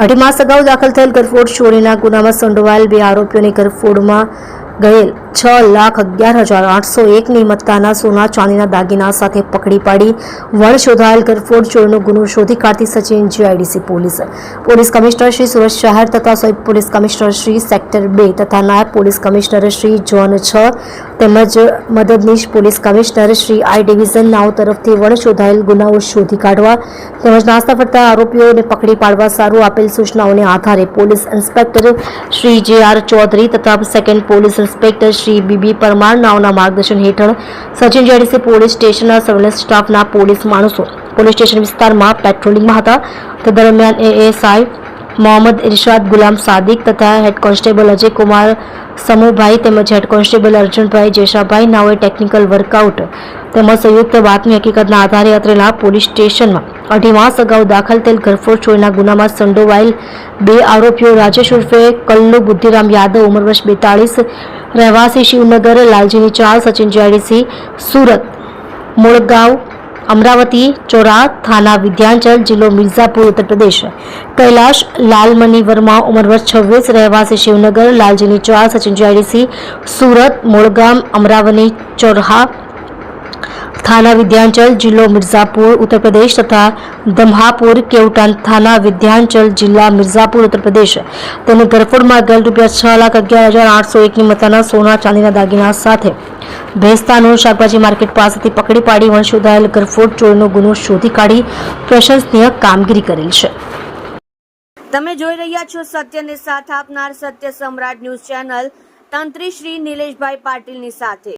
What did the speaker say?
અઢી માસ અગાઉ દાખલ થયેલ ગરફોડ ચોરીના ગુનામાં સંડોવાયેલ બે આરોપીઓને ગરફોડમાં ગયેલ છ લાખ અગિયાર હજાર આઠસો એકની મત્તાના સોના ચાંદીના દાગીના સાથે પકડી પાડી વણ શોધાયેલ ગરફોડ ચોરનો ગુનો શોધી કાઢતી Sachin GIDC police. Police commissioner Shri Surat શહેર તથા સહિત પોલીસ કમિશનર શ્રી સેક્ટર બે તથા નાયબ પોલીસ કમિશનર શ્રી ઝોન છ તેમજ મદદનીશ police commissioner Shri I division નાઓ તરફથી વણ શોધાયેલ ગુનાઓ શોધી કાઢવા તેમજ નાસ્તા ફરતા આરોપીઓને પકડી પાડવા સારું આપેલ સૂચનાઓને આધારે પોલીસ ઇન્સ્પેક્ટર શ્રી જે આર ચૌધરી તથા second police inspector Shri B B Parmar નાઓના માર્ગદર્શન હેઠળ સચિન જેડીસી પોલીસ સ્ટેશનના સર્વેલન્સ સ્ટાફના પોલીસ માણસો પોલીસ સ્ટેશન વિસ્તારમાં પેટ્રોલિંગમાં હતા. તે દરમિયાન એએસઆઈ મોહમ્મદ ઇરશાદ ગુલામ સાદિક તથા હેડ કોન્સ્ટેબલ અજય કુમાર સમુભાઈ તેમજ હેડ કોન્સ્ટેબલ અર્જુનભાઈ જેશાભાઈ નાઓએ ટેકનિકલ વર્કઆઉટ તેમજ સંયુક્ત બાતમી હકીકતના આધારે અત્રેલા પોલીસ સ્ટેશનમાં અઢી માસ અગાઉ દાખલ થયેલ ઘરફોડ ચોરીના ગુનામાં સંડોવાયેલ બે આરોપીઓ રાજેશ ઉર્ફે કલ્લુ બુદ્ધિરામ યાદવ, ઉંમર વર્ષ બેતાળીસ, રહેવાસી શિવનગર, લાલજીની ચાલ, સચિન જેડીસી સુરત મોળગાંવ અમરાવતી, ચોરા થાના વિદ્યાંચલ જિલ્લો, મિર્ઝાપુર ઉત્તર પ્રદેશ કૈલાશ લાલમની વર્મા, ઉંમર વર્ષ છવ્વીસ, રહેવાસી શિવનગર, લાલજીની ચોરા સચિન જેડીસી સુરત મોળગામ અમરાવતી, ચોરહા થાના વિદ્યાંચલ જિલ્લો મિર્ઝાપુર ઉત્તર પ્રદેશ તથા દમહાપુર કેવટાન થાના વિદ્યાંચલ જિલ્લા મિર્ઝાપુર ઉત્તર પ્રદેશ તેને ગરફોડમાં ગયેલ રૂપિયા છ લાખ અગિયાર હજાર આઠસો એકની મતાના સોના ચાંદીના દાગીના સાથે ભેસ્તાનું શાકભાજી માર્કેટ પાસેથી પકડી પાડી વંશોધાયેલ ગરફોડ ચોરીનો ગુનો શોધી કાઢી પ્રશંસનીય કામગીરી કરેલ છે. તમે જોઈ રહ્યા છો સત્યને સાથ આપનાર સત્ય સમ્રાટ ન્યૂઝ ચેનલ તંત્રી શ્રી નિલેશભાઈ પાટીલની સાથે.